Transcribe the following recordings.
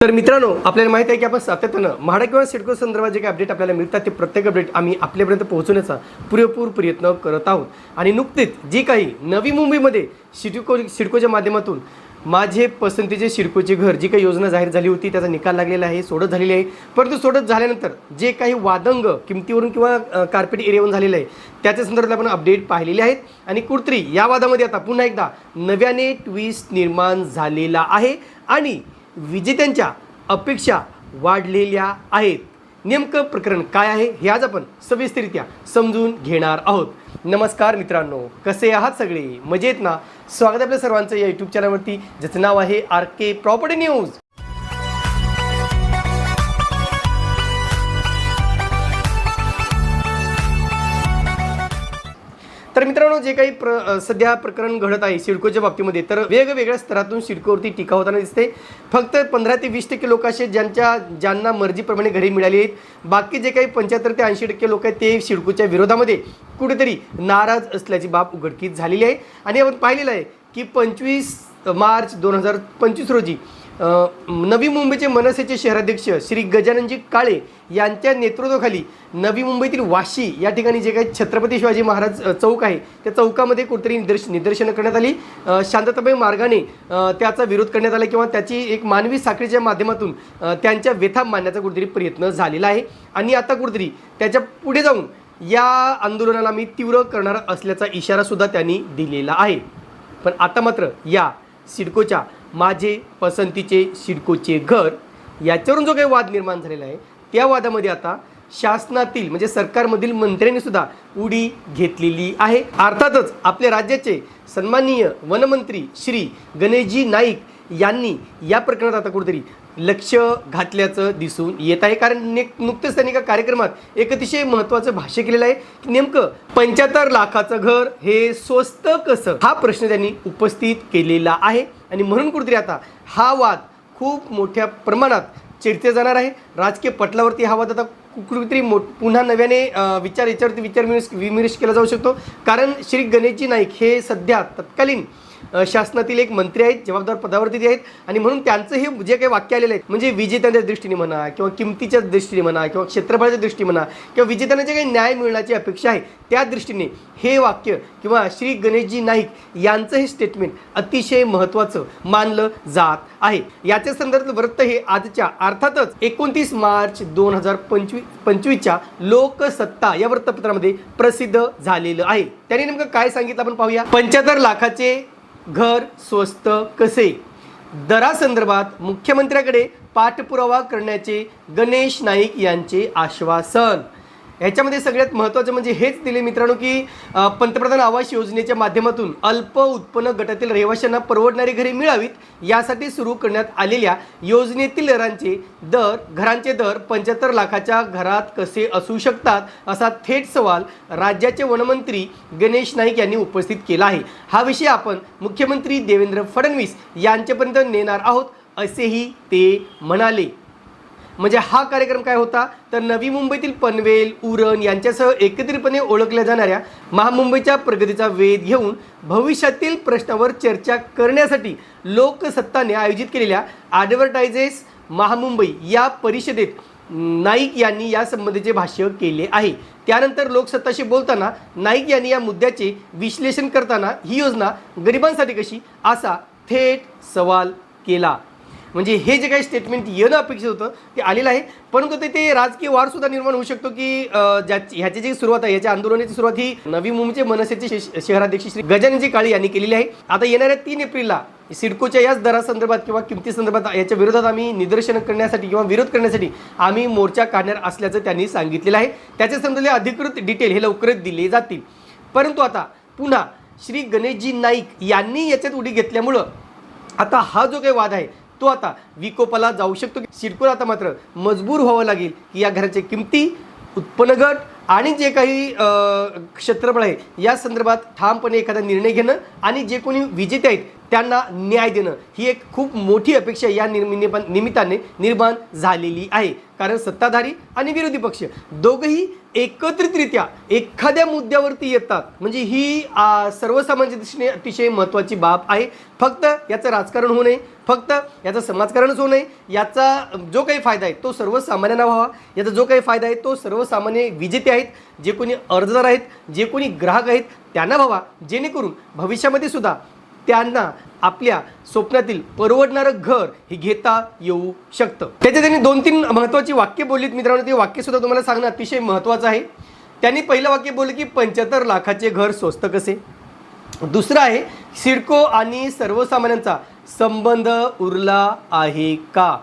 तर मित्रांनो आपल्याला माहिती आहे की आपण सातत्यानं म्हाडा किंवा सिडको संदर्भात जे काही अपडेट आपल्याला मिळतात ते प्रत्येक अपडेट आम्ही आपल्यापर्यंत पोहोचवण्याचा पुरेपूर प्रयत्न करत आहोत. आणि नुकतीच जी काही नवी मुंबईमध्ये सिडको सिडकोच्या माध्यमातून माझे पसंतीचे शिडकोचे घर जी काही योजना जाहीर झाली होती त्याचा निकाल लागलेला आहे सोडत झालेली आहे. परंतु सोडत झाल्यानंतर जे काही वादंग किमतीवरून किंवा कार्पेट एरियावरून झालेलं आहे त्याच्या संदर्भात आपण अपडेट पाहिलेले आहेत. आणि कुर्त्री या वादामध्ये आता पुन्हा एकदा नव्याने ट्विस्ट निर्माण झालेला आहे. आणि विजेत्यांच्या अपेक्षा वाढलेल्या आहेत. नेमकं प्रकरण काय आहे हे आज आपण सविस्तरित्या समजून घेणार आहोत. नमस्कार मित्रांनो कसे आहात सगळे? मजेत ना? स्वागत आपल्या सर्वांचं या यूट्यूब चॅनलवरती ज्याचं नाव आहे आर के प्रॉपर्टी न्यूज तर मित्रांनो जे काही प्र सध्या प्रकरण घडत आहे सिडकोच्या बाबतीमध्ये तर वेगवेगळ्या स्तरातून सिडकोवरती टीका होताना दिसते. फक्त पंधरा ते वीस टक्के लोक असे ज्यांच्या ज्यांना मर्जीप्रमाणे घरी मिळाली आहेत. बाकी जे काही पंच्याहत्तर ते ऐंशी टक्के लोक आहेत ते सिडकोच्या विरोधामध्ये कुठेतरी नाराज असल्याची बाब उघडकीस झालेली आहे. आणि आपण पाहिलेलं आहे की पंचवीस मार्च दोन हजार पंचवीस रोजी नवी मुंबईचे मनसेचे शहराध्यक्ष श्री गजाननजी काळे यांच्या नेतृत्वाखाली नवी मुंबईतील वाशी या ठिकाणी जे काही छत्रपती शिवाजी महाराज चौक आहे त्या चौकामध्ये कुठेतरी निदर्श निदर्शनं करण्यात आली. शांतताबाई मार्गाने त्याचा विरोध करण्यात आला किंवा त्याची एक मानवी साखळीच्या माध्यमातून त्यांच्या व्यथा मांडण्याचा कुठेतरी प्रयत्न झालेला आहे. आणि आता कुठेतरी त्याच्या पुढे जाऊन या आंदोलनाला मी तीव्र करणार असल्याचा इशारासुद्धा त्यांनी दिलेला आहे. पण आता मात्र या सिडकोच्या माझे पसंतीचे सिडकोचे घर याच्यावरून जो काही वाद निर्माण झालेला आहे त्या वादामध्ये आता शासनातील म्हणजे सरकारमधील मंत्र्यांनी सुद्धा उडी घेतलेली आहे. अर्थातच आपल्या राज्याचे सन्माननीय वनमंत्री श्री गणेशजी नाईक यांनी या प्रकरणात आता कुठेतरी लक्ष घातल्याचं दिसून येत आहे. कारण ने नुकतेच त्यांनी एका कार्यक्रमात एक अतिशय महत्त्वाचं भाष्य केलेलं आहे की नेमकं पंच्याहत्तर लाखाचं घर हे स्वस्त कसं? हा प्रश्न त्यांनी उपस्थित केलेला आहे. आणि म्हणून कुठेतरी आता हा वाद खूप मोठ्या प्रमाणात चिरते जाणार आहे. राजकीय पटलावरती हा वाद आता कुठेतरी मो पुन्हा नव्याने विचार याच्यावरती विचार विनिश विमर्श केला जाऊ शकतो. कारण श्री गणेशजी नाईक हे सध्या तत्कालीन शासनातील एक मंत्री आहेत जबाबदार पदावरती ते आहेत आणि म्हणून त्यांचं हे जे काही वाक्य आलेलं आहे म्हणजे विजेत्यांच्या दृष्टीने म्हणा किंवा किमतीच्या दृष्टीने म्हणा किंवा क्षेत्रफळाच्या दृष्टीने म्हणा किंवा विजेत्यांना जे काही न्याय मिळण्याची अपेक्षा आहे त्या दृष्टीने हे वाक्य किंवा श्री गणेशजी नाईक यांचं हे स्टेटमेंट अतिशय महत्त्वाचं मानलं जात आहे. याच्या संदर्भात वृत्त हे आजच्या अर्थातच एकोणतीस मार्च दोन हजार पंचवीस पंचवीसच्या लोकसत्ता या वृत्तपत्रामध्ये प्रसिद्ध झालेलं आहे. त्यांनी नेमकं काय सांगितलं आपण पाहूया. पंच्याहत्तर लाखाचे घर स्वस्त कसे? दरासंदर्भात मुख्यमंत्र्याकडे पाठपुरावा करण्याचे गणेश नाईक यांचे आश्वासन. ह्याच्यामध्ये सगळ्यात महत्त्वाचं म्हणजे हेच दिले मित्रांनो की पंतप्रधान आवास योजनेच्या माध्यमातून अल्प उत्पन्न गटातील रहिवाशांना परवडणारी घरे मिळावीत यासाठी सुरू करण्यात आलेल्या योजनेतील दरांचे दर घरांचे दर पंच्याहत्तर लाखाच्या घरात कसे असू शकतात असा थेट सवाल राज्याचे वनमंत्री गणेश नाईक यांनी उपस्थित केला आहे. हा विषय आपण मुख्यमंत्री देवेंद्र फडणवीस यांच्यापर्यंत नेणार आहोत असेही ते म्हणाले. म्हणजे हा कार्यक्रम काय होता? तर नवी मुंबईतील पनवेल उरण यांच्यासह एकत्रितपणे ओळखल्या जाणाऱ्या महामुंबईच्या प्रगतीचा वेध घेऊन भविष्यातील प्रश्नावर चर्चा करण्यासाठी लोकसत्ताने आयोजित केलेल्या ॲडव्हर्टायझेस महामुंबई या परिषदेत नाईक यांनी यासंबंधीचे भाष्य केले आहे. त्यानंतर लोकसत्ताशी बोलताना नाईक यांनी या मुद्द्याचे विश्लेषण करताना ही योजना गरिबांसाठी कशी? असा थेट सवाल केला. म्हणजे हे जे काही स्टेटमेंट येणं अपेक्षित होतं ते आलेलं आहे. परंतु ते ते राजकीय वारसुद्धा निर्माण होऊ शकतो की ज्याची ह्याची जी सुरुवात आहे याच्या आंदोलनाची सुरुवात ही नवी मुंबईचे मनसेचे शहराध्यक्ष श्री गजाननजी काळे यांनी केलेली आहे. आता येणाऱ्या तीन एप्रिलला सिडकोच्या याच दरासंदर्भात किंवा किमती संदर्भात याच्या विरोधात आम्ही निदर्शनं करण्यासाठी किंवा विरोध करण्यासाठी आम्ही मोर्चा काढणार असल्याचं त्यांनी सांगितलेलं आहे. त्याच्या संदर्भातले अधिकृत डिटेल हे लवकरच दिले जातील. परंतु आता पुन्हा श्री गणेशजी नाईक यांनी याच्यात उडी घेतल्यामुळं आता हा जो काही वाद आहे तो आता विकोपाला जाऊ शकतो सिडकोला आता मात्र मजबूर व्हावं लागेल की या घराच्या किमती उत्पन्न गट आणि जे काही क्षेत्रफळ आहे या संदर्भात ठामपणे एखादा निर्णय घेणं आणि जे कोणी विजेते आहेत त्यांना न्याय देणं ही एक खूप मोठी अपेक्षा या निर्मि- निमित्ताने निर्माण झालेली आहे. कारण सत्ताधारी आणि विरोधी पक्ष दोघंही एकत्रितरित्या एखाद्या मुद्द्यावरती येतात. म्हणजे ही सर्वसामान्य दृष्टीने अतिशय महत्त्वाची बाब आहे. फक्त याचं राजकारण होऊ नये. फक्त याचं समाजकारणच होऊ नये. याचा जो काही फायदा आहे तो सर्वसामान्यांना व्हावा. याचा जो काही फायदा आहे तो सर्वसामान्य विजेते आहेत. जे कोणी अर्जदार आहेत जे कोणी ग्राहक आहेत त्यांना व्हावा. जेणेकरून भविष्यामध्ये सुद्धा त्यांना आपल्या स्वप्नातील परवडणारं घर हे घेता येऊ शकतं. त्याच्या त्यांनी दोन तीन महत्त्वाची वाक्य बोललीत. मित्रांनो ते वाक्य सुद्धा तुम्हाला सांगणं अतिशय महत्त्वाचं आहे. त्यांनी पहिलं वाक्य बोललं की पंच्याहत्तर लाखाचे घर स्वस्त कसे? दुसरं आहे सिडको आणि सर्वसामान्यांचा संबंध उरला आहे का?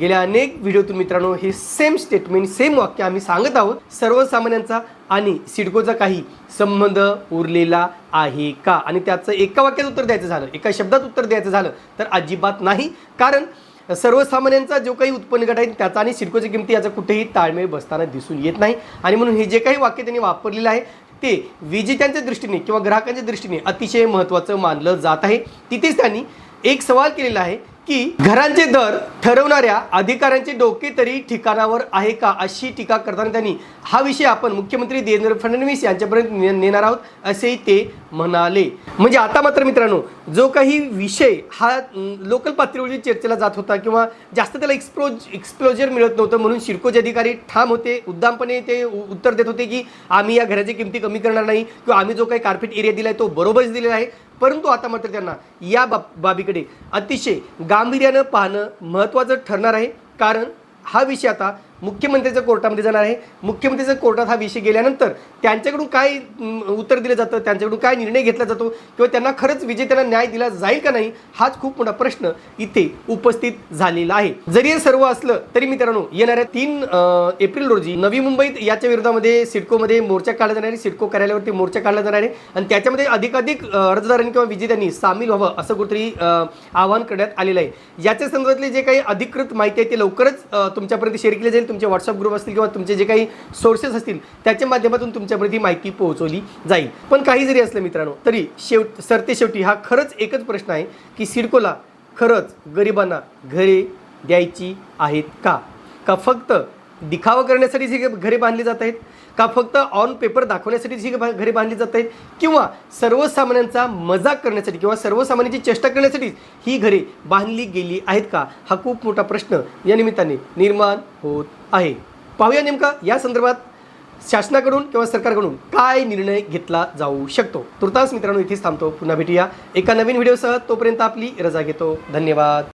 गेल्या अनेक व्हिडिओतून मित्रांनो हे सेम स्टेटमेंट सेम वाक्य आम्ही सांगत आहोत. सर्वसामान्यांचा आणि सिडकोचा काही संबंध उरलेला आहे का? आणि त्याचं एका वाक्यात उत्तर द्यायचं झालं एका शब्दात उत्तर द्यायचं झालं तर अजिबात नाही. कारण सर्वसामान्यांचा जो काही उत्पन्न गट आहे त्याचा आणि सिडकोच्या किमती याचा कुठेही ताळमेळ बसताना दिसून येत नाही. आणि म्हणून हे जे काही वाक्य त्यांनी वापरलेलं आहे ते विजेत्यांच्या दृष्टीने किंवा ग्राहकांच्या दृष्टीने अतिशय महत्त्वाचं मानलं जात आहे. तिथेच त्यांनी एक सवाल केलेला आहे की घरांचे दर ठरवणाऱ्या अधिकाऱ्यांचे डोके तरी ठिकाणावर आहे का अशी टीका करताना त्यांनी हा विषय आपण मुख्यमंत्री देवेंद्र फडणवीस यांच्यापर्यंत ने- नेणार आहोत असेही ते म्हणाले. म्हणजे आता मात्र मित्रांनो जो काही विषय हा लोकल पातळीवरील चर्चेला जात होता किंवा जास्त त्याला एक्सप्लोज एक्सप्लोजर मिळत नव्हतं म्हणून शिरकोचे अधिकारी ठाम होते उद्दामपणे ते उ- उत्तर देत होते की आम्ही या घराची किमती कमी करणार नाही किंवा आम्ही जो काही कार्पेट एरिया दिला आहे तो बरोबरच दिलेला आहे. परंतु आता मात्र त्यांना या बाब बाबीकडे अतिशय गांभीर्यानं पाहणं महत्त्वाचं ठरणार आहे. कारण हा विषय आता मुख्यमंत्र्याच्या कोर्टामध्ये जाणार आहे. मुख्यमंत्र्याच्या कोर्टात हा विषय गेल्यानंतर त्यांच्याकडून काय उत्तर दिलं जातं त्यांच्याकडून काय निर्णय घेतला जातो किंवा त्यांना खरंच विजेत्यांना न्याय दिला जाईल का नाही हाच खूप मोठा प्रश्न इथे उपस्थित झालेला आहे. जरी हे सर्व असलं तरी मित्रांनो येणाऱ्या तीन एप्रिल रोजी नवी मुंबईत याच्या विरोधामध्ये सिडकोमध्ये मोर्चा काढला जाणार आहे सिडको कार्यालयावरती मोर्चा काढला जाणार आहे आणि त्याच्यामध्ये अधिकाधिक अर्जदारांनी किंवा विजेत्यांनी सामील व्हावं असं कुठेतरी आवाहन करण्यात आलेलं आहे. याच्या संदर्भातले जे काही अधिकृत माहिती आहे ते लवकरच तुमच्यापर्यंत शेअर केली जाईल. तुमचे व्हॉट्सअप ग्रुप असतील किंवा तुमचे जे काही सोर्सेस असतील त्याच्या माध्यमातून तुमच्यापर्यंत ही माहिती पोहोचवली जाईल. पण काही जरी असलं मित्रांनो तरी शेवट सरते शेवटी हा खरंच एकच प्रश्न आहे की सिडकोला खरंच गरिबांना घरे द्यायची आहेत का? का फक्त दिखावा करण्यासाठी जी घरे बांधली जात आहेत का फक्त ऑन पेपर दाखवण्यासाठी जी घरे बांधली जात आहेत किंवा सर्वसामान्यांचा मजाक करण्यासाठी किंवा सर्वसामान्यांची चेष्टा करण्यासाठी ही घरे बांधली गेली आहेत का? हा खूप मोठा प्रश्न या निमित्ताने निर्माण होत आहे. पाहूया नेमका या संदर्भात शासनाकडून किंवा सरकारकडून काय निर्णय घेतला जाऊ शकतो? तुर्तास मित्रांनो इथेच थांबतो. पुन्हा भेटूया एका नवीन व्हिडिओसह. तोपर्यंत आपली रजा घेतो. धन्यवाद.